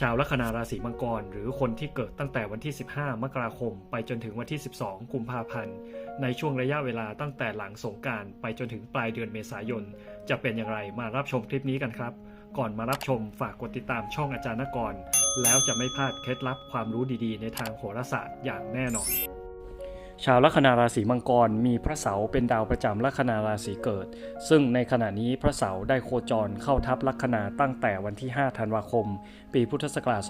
ชาวลัคนาราศีมังกร หรือคนที่เกิดตั้งแต่วันที่ 15 มกราคม ไปจนถึงวันที่ 12 กุมภาพันธ์ ในช่วงระยะเวลาตั้งแต่หลังสงการไปจนถึงปลายเดือนเมษายน จะเป็นอย่างไรมารับชมคลิปนี้กันครับ ก่อนมารับชมฝากกดติดตามช่องอาจารย์นกร แล้วจะไม่พลาดเคล็ดลับความรู้ดีๆ ในทางโหราศาสตร์อย่างแน่นอน ชาวลัคนาราศีมังกรมีพระเสาร์เป็นดาวประจำลัคนาราศีเกิด ซึ่งในขณะนี้พระเสาร์ได้โคจรเข้าทับลัคนาตั้งแต่วันที่ 5 ธันวาคม ปีพุทธศักราช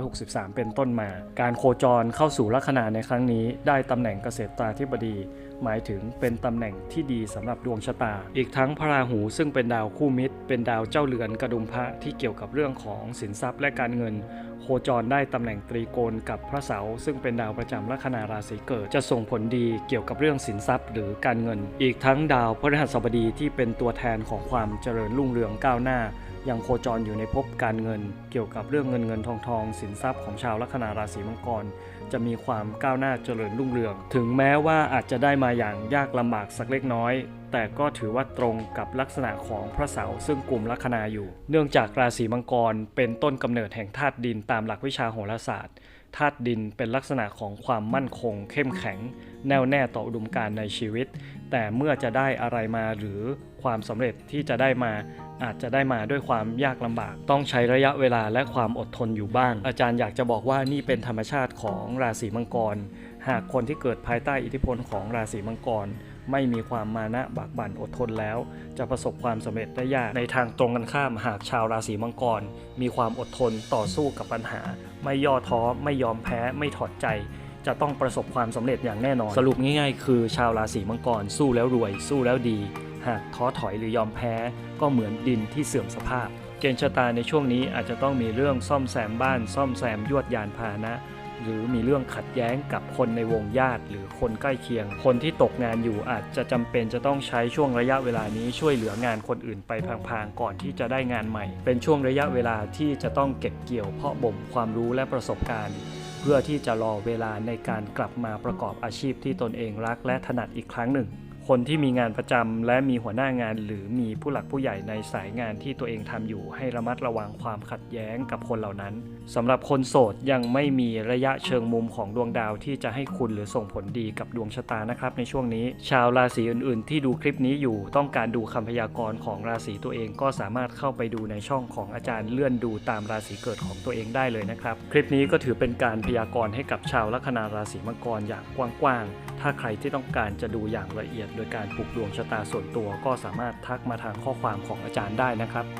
2563 เป็นต้นมา การโคจรเข้าสู่ลัคนาในครั้งนี้ได้ตำแหน่งเกษตราธิบดี หมายถึงเป็นตำแหน่งที่ดีสำหรับดวงชะตา อีกทั้งพระราหูซึ่งเป็นดาวคู่มิตร เป็นดาวเจ้าเรือนกระดุมพระที่เกี่ยวกับเรื่องของสินทรัพย์และการเงิน โคจรได้ตำแหน่งตรีโกณกับพระเสาร์ซึ่งเป็นดาวประจำลัคนาราศีเกิด จะส่งผลดีเกี่ยวกับเรื่องสินทรัพย์หรือการเงิน อีกทั้งดาวพฤหัสบดีที่เป็นตัวแทนของความเจริญรุ่งเรืองก้าวหน้า ยังโคจรอยู่ในภพการเงิน เกี่ยวกับเรื่องเงินเงินทองทองสินทรัพย์ของชาวลัคนาราศีมังกร จะมีความก้าวหน้าเจริญรุ่งเรือง ถึงแม้ว่าอาจจะได้มาอย่างยากลำบากสักเล็กน้อย แต่ก็ถือว่าตรงกับลักษณะของพระเสาร์ซึ่งกลุ่มลัคนาอยู่ เนื่องจากราศีมังกรเป็นต้นกำเนิดแห่งธาตุดินตามหลักวิชาโหราศาสตร์ ธาตุดินเป็นลักษณะของความมั่นคง เข้มแข็ง แน่วแน่ต่ออุดมการณ์ในชีวิต แต่เมื่อจะได้อะไรมาหรือความสำเร็จที่จะได้มาอาจจะได้มาด้วยความยากลำบาก ต้องใช้ระยะเวลาและความอดทนอยู่บ้าง อาจารย์อยากจะบอกว่านี่เป็นธรรมชาติของราศีมังกร หากคนที่เกิดภายใต้อิทธิพลของราศีมังกร ไม่มีความมานะบากบั่นอดทนแล้ว จะประสบความสำเร็จได้ยากในทางตรงกันข้าม หากชาวราศีมังกร มีความอดทนต่อสู้กับปัญหา ไม่ย่อท้อไม่ยอมแพ้ไม่ถอดใจ จะต้องประสบความสำเร็จอย่างแน่นอน สรุปง่ายๆ คือชาวราศีมังกรสู้แล้วรวย สู้แล้วดี หากท้อถอยหรือยอมแพ้ ก็เหมือนดินที่เสื่อมสภาพ เกณฑ์ชะตาในช่วงนี้อาจจะต้องมีเรื่องซ่อมแซมบ้าน ซ่อมแซมยวดยานพาหนะ หรือมีเรื่องขัดแย้งกับคนในวงญาติ หรือคนใกล้เคียง คนที่ตกงานอยู่อาจจะจำเป็นจะต้องใช้ช่วงระยะเวลานี้ช่วยเหลืองานคนอื่นไปพลางๆ ก่อนที่จะได้งานใหม่ เป็นช่วงระยะเวลาที่จะต้องเก็บเกี่ยวเพาะบ่มความรู้และประสบการณ์ เพื่อที่จะรอเวลาในการกลับมาประกอบอาชีพที่ตนเองรักและถนัดอีกครั้งหนึ่ง คนที่มีงานประจำและมีหัวหน้างาน หรือมีผู้หลักผู้ใหญ่ในสายงานที่ตัวเองทำอยู่ ให้ระมัดระวังความขัดแย้งกับคนเหล่านั้นสำหรับคนโสดยังไม่มีระยะเชิงมุมของดวงดาวที่จะให้คุณหรือส่งผลดีกับดวงชะตานะครับ ในช่วงนี้ ชาวราศีอื่น ๆ ที่ดูคลิปนี้อยู่ต้องการดูคำพยากรณ์ของราศีตัวเองก็สามารถเข้าไปดูในช่องของอาจารย์เลื่อนดูตามราศีเกิดของตัวเองได้เลยนะครับ คลิปนี้ก็ถือเป็นการพยากรณ์ให้กับชาวลัคนาราศีมังกรอย่างกว้างๆถ้าใครที่ต้องการจะดูอย่างละเอียด โดยการปลูกดวงชะตาส่วนตัว ก็สามารถทักมาทางข้อความของอาจารย์ได้นะครับ